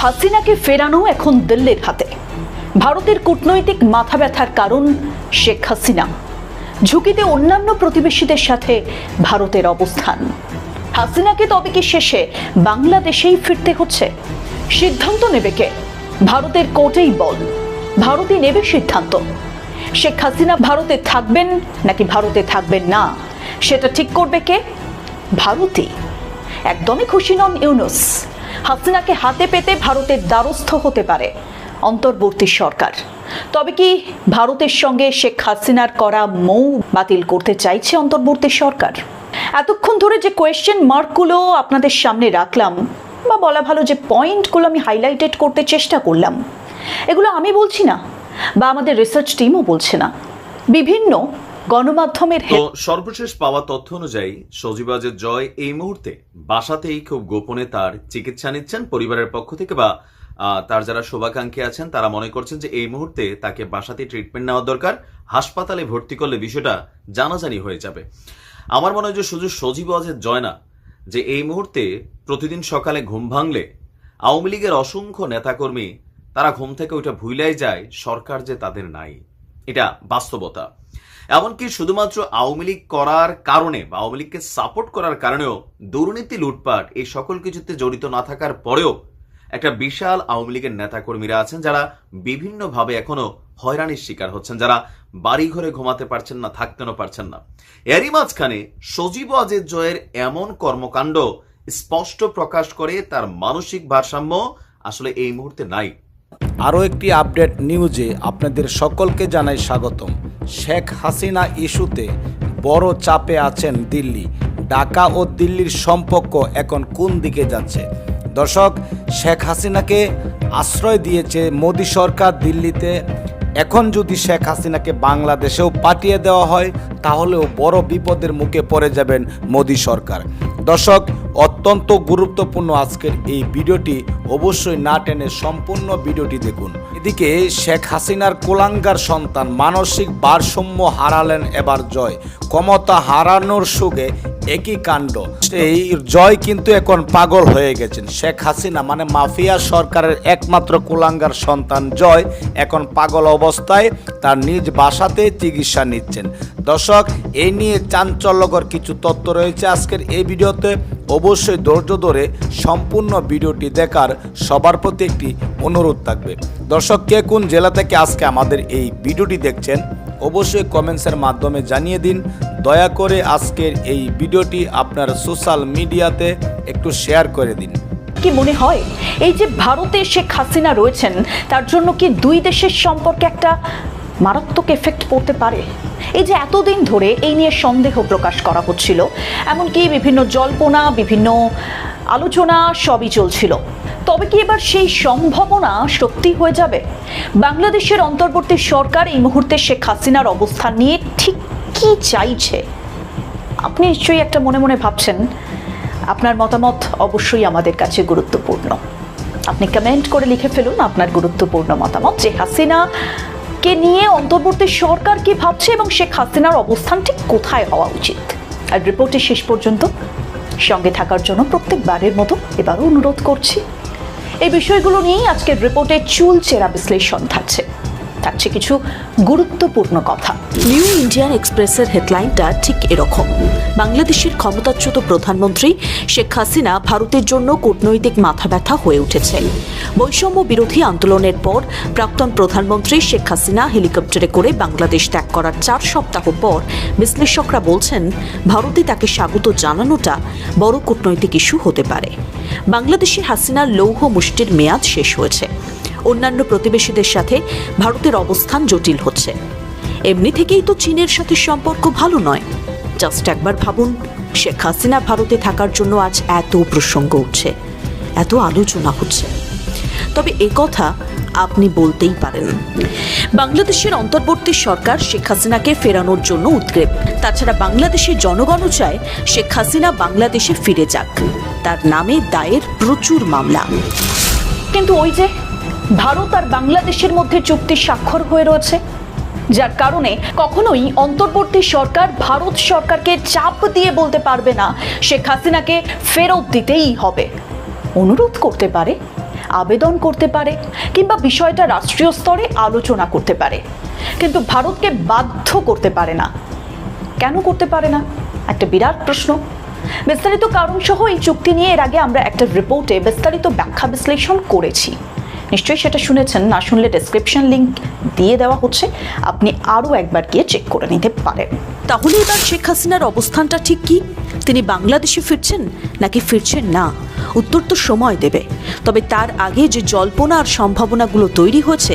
হাসিনাকে ফেরানো এখন দিল্লির হাতে। ভারতের কূটনৈতিক মাথা ব্যথার কারণ শেখ হাসিনা। ঝুঁকিতে অন্যান্য প্রতিবেশীদের সাথে ভারতের অবস্থান। হাসিনাকে তবে কি শেষে বাংলাদেশেই ফিরতে হচ্ছে? সিদ্ধান্ত নেবে কে? ভারতের কোর্টেই বল। ভারতই নেবে সিদ্ধান্ত। শেখ হাসিনা ভারতে থাকবেন নাকি ভারতে থাকবেন না? সেটা ঠিক করবে কে? ভারতই। একদমই খুশি নন ইউনুস। হাসিনাকে হাতে পেতে ভারতের দ্বারস্থ হতে পারে অন্তর্বর্তী সরকার। তবে কি ভারতের সঙ্গে শেখ হাসিনার করা মৌ বাতিল করতে চাইছে অন্তর্বর্তী সরকার? এতক্ষণ ধরে যে কোয়েশ্চেন মার্কগুলো আপনাদের সামনে রাখলাম বা বলা ভালো যে পয়েন্টগুলো আমি হাইলাইটেড করতে চেষ্টা করলাম, এগুলো আমি বলছি না বা আমাদের রিসার্চ টিমও বলছে না। বিভিন্ন গণমাধ্যমের তো সর্বশেষ পাওয়া তথ্য অনুযায়ী সজীবাজের জয় এই মুহূর্তে বাসাতেই খুব গোপনে তার চিকিৎসা নিচ্ছেন পরিবারের পক্ষ থেকে বা তার যারা শুভাকাঙ্ক্ষী আছেন তারা মনে করছেন যে এই মুহূর্তে তাকে বাসাতে ট্রিটমেন্ট নেওয়া দরকার হাসপাতালে ভর্তি করলে বিষয়টা জানাজানি হয়ে যাবে। আমার মনে হয় যে শুধু সজীব অজের জয় না যে এই মুহূর্তে প্রতিদিন সকালে ঘুম ভাঙলে আওয়ামী লীগের অসংখ্য নেতাকর্মী তারা ঘুম থেকে ওইটা ভুলাই যায় সরকার যে তাদের নাই। এটা বাস্তবতা। এমনকি শুধুমাত্র আওয়ামী লীগ করার কারণে বা আওয়ামী লীগকে সাপোর্ট করার কারণেও দুর্নীতি, লুটপাট এই সকল কিছুতে জড়িত না থাকার পরেও একটা বিশাল আওয়ামী লীগের নেতাকর্মীরা আছেন যারা বিভিন্নভাবে এখনও হয়রানির শিকার হচ্ছেন, যারা বাড়ি ঘরে ঘুমাতে পারছেন না, থাকতেও পারছেন না। এরই মাঝখানে সজীব অজের জয়ের এমন কর্মকাণ্ড স্পষ্ট প্রকাশ করে তার মানসিক ভারসাম্য আসলে এই মুহূর্তে নাই। আরও একটি আপডেট নিউজে আপনাদের সকলকে জানাই স্বাগতম। শেখ হাসিনা ইস্যুতে বড় চাপে আছেন দিল্লি। ঢাকা ও দিল্লির সম্পর্ক এখন কোন দিকে যাচ্ছে? দর্শক, শেখ হাসিনাকে আশ্রয় দিয়েছে মোদী সরকার দিল্লিতে। এখন যদি শেখ হাসিনাকে বাংলাদেশেও পাঠিয়ে দেওয়া হয়, তাহলেও বড় বিপদের মুখে পড়ে যাবেন মোদী সরকার। দর্শক, অত্যন্ত গুরুত্বপূর্ণ আজকের এই ভিডিওটি অবশ্যই না টেনে সম্পূর্ণ ভিডিওটি দেখুন। এদিকে শেখ হাসিনার কোলাঙ্গার সন্তান মানসিক ভারসাম্য হারালেন এবার জয়। ক্ষমতা হারানোর সুগে একই কাণ্ড। এই জয় কিন্তু এখন পাগল হয়ে গেছেন। শেখ হাসিনা মানে মাফিয়া সরকারের একমাত্র কুলাঙ্গার সন্তান জয়, এখন পাগল অবস্থায় তার নিজ বাসাতে চিকিৎসা নিচ্ছেন। দর্শক এই নিয়ে চাঞ্চল্যকর কিছু তথ্য রয়েছে আজকের এই ভিডিওতে। অবশ্যই ধৈর্য ধরে সম্পূর্ণ ভিডিওটি দেখার সবার প্রতি একটি অনুরোধ থাকবে। দর্শক, কে কোন জেলা থেকে আজকে আমাদের এই ভিডিওটি দেখছেন? অবশ্যই কমেন্টসের মাধ্যমে জানিয়ে দিন। দয়া করে আজকের এই ভিডিওটি আপনার সোশ্যাল মিডিয়াতে একটু শেয়ার করে দিন। কি মনে হয়? এই যে ভারতে শেখ হাসিনা রয়েছেন, তার জন্য কি দুই দেশের সম্পর্কে একটা মারাত্মক এফেক্ট পড়তে পারে? এই যে এতদিন ধরে এই নিয়ে সন্দেহ প্রকাশ করা হচ্ছিল, এমনকি বিভিন্ন জল্পনা, বিভিন্ন আলোচনা সবই চলছিল। তবে কি এবার সেই সম্ভাবনা সত্যি হয়ে যাবে? বাংলাদেশের অন্তর্বর্তী সরকার এই মুহূর্তে শেখ হাসিনার অবস্থান নিয়ে ঠিক কি চাইছে? আপনি নিশ্চয়ই একটা মনে মনে ভাবছেন, আপনার মতামত অবশ্যই আমাদের কাছে গুরুত্বপূর্ণ। আপনি কমেন্ট করে লিখে ফেলুন আপনার গুরুত্বপূর্ণ মতামত। যে হাসিনা কে নিয়ে অন্তর্বর্তী সরকার কি ভাবছে এবং শেখ হাসিনার অবস্থান ঠিক কোথায় হওয়া উচিত? আর রিপোর্টে শেষ পর্যন্ত সঙ্গে থাকার জন্য প্রত্যেকবারের মতো এবারও অনুরোধ করছি। এই বিষয়গুলো নিয়েই আজকের রিপোর্টে চুল চেরা বিশ্লেষণ থাকছে। থাকছে কিছু গুরুত্বপূর্ণ কথা। নিউ ইন্ডিয়ান এক্সপ্রেসের হেডলাইনটা ঠিক এরকম। বাংলাদেশের ক্ষমতাচ্যুত প্রধানমন্ত্রী শেখ হাসিনা ভারতের জন্য কূটনৈতিক মাথা ব্যথা হয়ে উঠেছে। বৈষম্য বিরোধী আন্দোলনের পর প্রাক্তন প্রধানমন্ত্রী শেখ হাসিনা হেলিকপ্টারে করে বাংলাদেশ ত্যাগ করার চার সপ্তাহ পর বিশ্লেষকরা বলছেন, ভারতে তাকে স্বাগত জানানোটা বড় কূটনৈতিক ইস্যু হতে পারে। বাংলাদেশে হাসিনার লৌহ মুষ্টির মেয়াদ শেষ হয়েছে। অন্যান্য প্রতিবেশীদের সাথে ভারতের অবস্থান জটিল হচ্ছে। এমনি থেকেই তো চীনের সাথে সম্পর্ক ভালো নয়। জাস্ট একবার ভাবুন, শেখ হাসিনা ভারতে থাকার জন্য আজ এত প্রসঙ্গ উঠছে, এত আলোচনা হচ্ছে। তবে কথা আপনি বলতেই পারেন। বাংলাদেশের অন্তর্বর্তী সরকার শেখ হাসিনাকে ফেরানোর জন্য উদ্গ্রেব তাছাড়া বাংলাদেশের জনগণও চায় শেখ হাসিনা বাংলাদেশে ফিরে যাক। তার নামে দায়ের প্রচুর মামলা। কিন্তু ওই যে ভারত আর বাংলাদেশের মধ্যে চুক্তি স্বাক্ষর হয়ে রয়েছে, যার কারণে কখনোই অন্তর্বর্তী সরকার ভারত সরকারকে চাপ দিয়ে বলতে পারবে না, শেখ হাসিনাকে ফেরত দিতেই হবে। অনুরোধ করতে পারে, আবেদন করতে পারে, কিংবা বিষয়টা রাষ্ট্রীয় স্তরে আলোচনা করতে পারে। কিন্তু ভারতকে বাধ্য করতে পারে না। কেন করতে পারে না? একটা বিরাট প্রশ্ন। বিস্তারিত কারণ সহ এই চুক্তি নিয়ে এর আগে আমরা একটা রিপোর্টে বিস্তারিত ব্যাখ্যা বিশ্লেষণ করেছি। নিশ্চয়ই সেটা শুনেছেন, না শুনলে ডেসক্রিপশন লিঙ্ক দিয়ে দেওয়া হচ্ছে, আপনি আরও একবার গিয়ে চেক করে নিতে পারেন। তাহলে এবার শেখ হাসিনার অবস্থানটা ঠিক কি? তিনি বাংলাদেশে ফিরছেন, নাকি ফিরছেন না? উত্তর তো সময় দেবে। তবে তার আগে যে জল্পনা আর সম্ভাবনাগুলো তৈরি হয়েছে,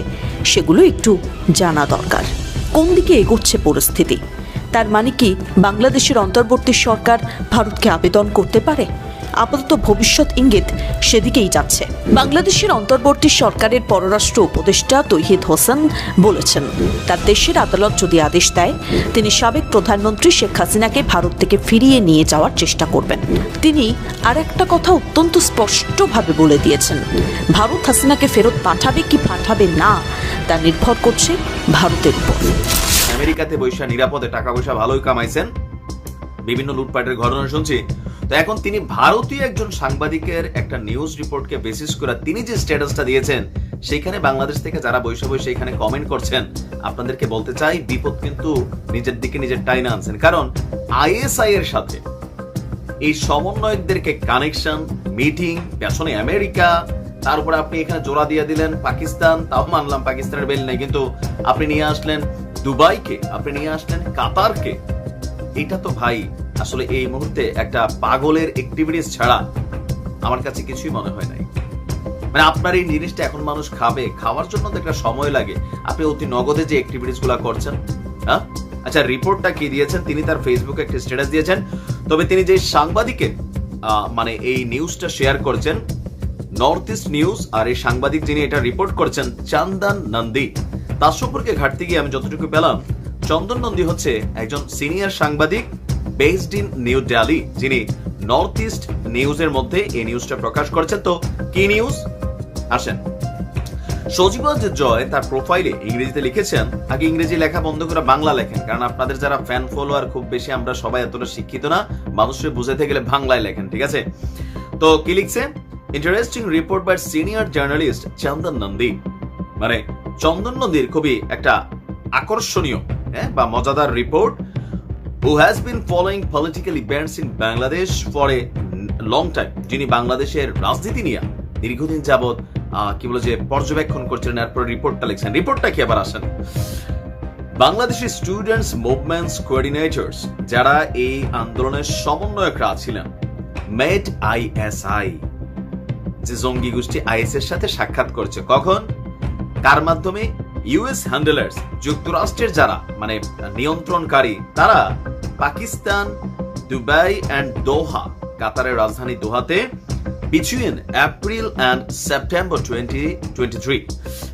সেগুলো একটু জানা দরকার। কোন দিকে এগোচ্ছে পরিস্থিতি? তার মানে কি, বাংলাদেশের অন্তর্বর্তী সরকার ভারতকে আবেদন করতে পারে? আপাতত ভবিষ্যৎ ইঙ্গিত সেদিকেই যাচ্ছে। বাংলাদেশের অন্তর্বর্তী সরকারের পররাষ্ট্র উপদেষ্টা তৈহিদ হোসেন বলেছেন, তার দেশের আদালত যদি আদেশ দেয়, তিনি সাবেক প্রধানমন্ত্রী শেখ হাসিনাকে ভারত থেকে ফিরিয়ে নিয়ে যাওয়ার চেষ্টা করবেন। তিনি আর একটা কথা অত্যন্ত স্পষ্টভাবে বলে দিয়েছেন, ভারত হাসিনাকে ফেরত পাঠাবে কি পাঠাবে না, তা নির্ভর করছে ভারতের উপর। আমেরিকাতে বৈশা নিরাপদে টাকা পয়সা ভালোই কামাইছেন। বিভিন্ন লুটপাটের ঘটনা শুনছি। তো এখন তিনি ভারতীয় একজন সাংবাদিকের একটা নিউজ রিপোর্টকে বেসিস করে তিনি যে স্ট্যাটাসটা দিয়েছেন, সেখানে বাংলাদেশ থেকে যারা বৈশা বৈশা এখানে কমেন্ট করছেন, আপনাদেরকে বলতে চাই বিপদ কিন্তু নিজের দিকে নিজের টাইনা আনছেন। কারণ আইএসআই এর সাথে এই সমন্বয়কদেরকে কানেকশন মিটিং পেছনে আমেরিকা তার উপরে আপনি এখানে জোড়া দিয়ে দিলেন পাকিস্তান, তাও মানলাম পাকিস্তানের বেল নেই, কিন্তু আপনি নিয়ে আসলেন দুবাইকে, আপনি নিয়ে আসলেন কাতারকে। এটা তো ভাই আসলে এই মুহূর্তে একটা পাগলের অ্যাক্টিভিটিস ছাড়া আমার কাছে কিছুই মনে হয় নাই। মানে আপনার এই জিনিসটা এখন মানুষ খাবে খাওয়ার জন্য তো একটা সময় লাগে। আপনি অতি নগদে যে অ্যাক্টিভিটিসগুলা করছেন হ্যাঁ? আচ্ছা রিপোর্টটা কি দিয়েছেন? তিনি তার ফেসবুকে একটা স্ট্যাটাস দিয়েছেন। তবে তিনি যে সাংবাদিকের আহ, মানে এই নিউজটা শেয়ার করছেন নর্থ ইস্ট নিউজ আর এই সাংবাদিক যিনি এটা রিপোর্ট করছেন চন্দন নন্দী। তার সম্পর্কে ঘাটতে গিয়ে আমি যতটুকু পেলাম চন্দন নন্দী হচ্ছে একজন সিনিয়র সাংবাদিক। বেসড ইন নিউ দিল্লি যিনি নর্থ ইস্ট নিউজের মধ্যে এই নিউজটা প্রকাশ করেছেন। তো কি নিউজ আসেন। সজীবজ জয় তার প্রোফাইলে ইংরেজিতে লিখেছেন, আগে ইংরেজি লেখা বন্ধ করে বাংলা লেখেন, কারণ আপনাদের যারা ফ্যান ফলোয়ার খুব বেশি আমরা সবাই এতটা শিক্ষিত না মানুষের বুঝাতে গেলে বাংলায় লেখেন, ঠিক আছে? তো কি লিখছে? Interesting report by senior journalist Chandan Nandi মানে চন্দন নন্দীর খুবই একটা আকর্ষণীয় হ্যাঁ বা মজাদার report who has been following political events in Bangladesh for a long time যিনি বাংলাদেশের রাজনীতি নিয়ে দীর্ঘদিন যাবৎ কি বলে যে পর্যবেক্ষণ করছিলেন, এরপর রিপোর্টটা লিখছেন। রিপোর্টটা কি আবার আসেন? বাংলাদেশি স্টুডেন্টস মুভমেন্টস কোঅর্ডিনেটর্স যারা এই আন্দোলনের সমন্বয়করা ছিলেন মেড আইএসআই যে জঙ্গি গোষ্ঠী আইএস এর সাথে সাক্ষাৎ করছে, কখন? কার মাধ্যমে? ইউএস হ্যান্ডেলার্স যুক্তরাষ্ট্রের যারা মানে নিয়ন্ত্রণকারী, তারা পাকিস্তান, দুবাই অ্যান্ড দোহা, কাতারের রাজধানী দোহাতে between April and September twenty twenty three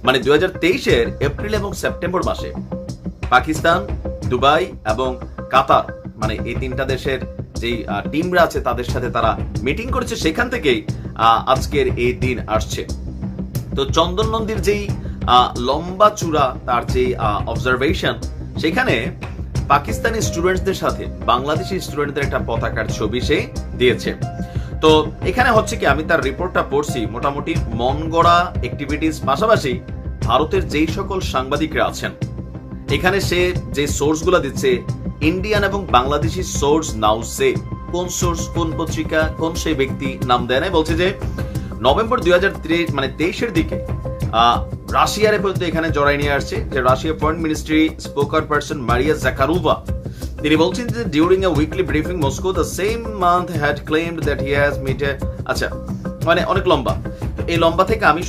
মানে দুই হাজার তেইশের এপ্রিল এবং সেপ্টেম্বর মাসে পাকিস্তান, দুবাই এবং কাতার মানে এই তিনটা দেশের যেই টিমরা আছে তাদের সাথে তারা মিটিং করেছে, সেখান থেকেই আজকের এই দিন আসছে। তো চন্দন নন্দীর যেই লম্বা চূড়া তার যে অবজারভেশন সেখানে পাকিস্তানি স্টুডেন্টসদের সাথে, বাংলাদেশি স্টুডেন্টদের একটা পতাকার ছবি সে দিয়েছে। তো এখানে হচ্ছে কি, আমি তার রিপোর্টটা পড়ছি, মোটামুটি মন অ্যাক্টিভিটিস পাশাপাশি ভারতের যেই সকল সাংবাদিকরা আছেন, এখানে সে যে সোর্সগুলো দিচ্ছে ইন্ডিয়ান এবং বাংলাদেশি সোর্স নাও সে, কোন সোর্স কোন পত্রিকা, কোন সেই ব্যক্তি নাম দেয় নাই, বলছে যে, নভেম্বর দুই হাজার তেইশ মানে তেইশের দিকে রাশিয়ার পর্যন্ত এখানে জড়াই নিয়ে আসছে যে Russia foreign ministry spokesperson Maria Zakharova তিনি বলছেন যে during a weekly briefing Moscow the same month had claimed that he has met আচ্ছা মানে অনেক লম্বা। এই লম্বা থেকে আমি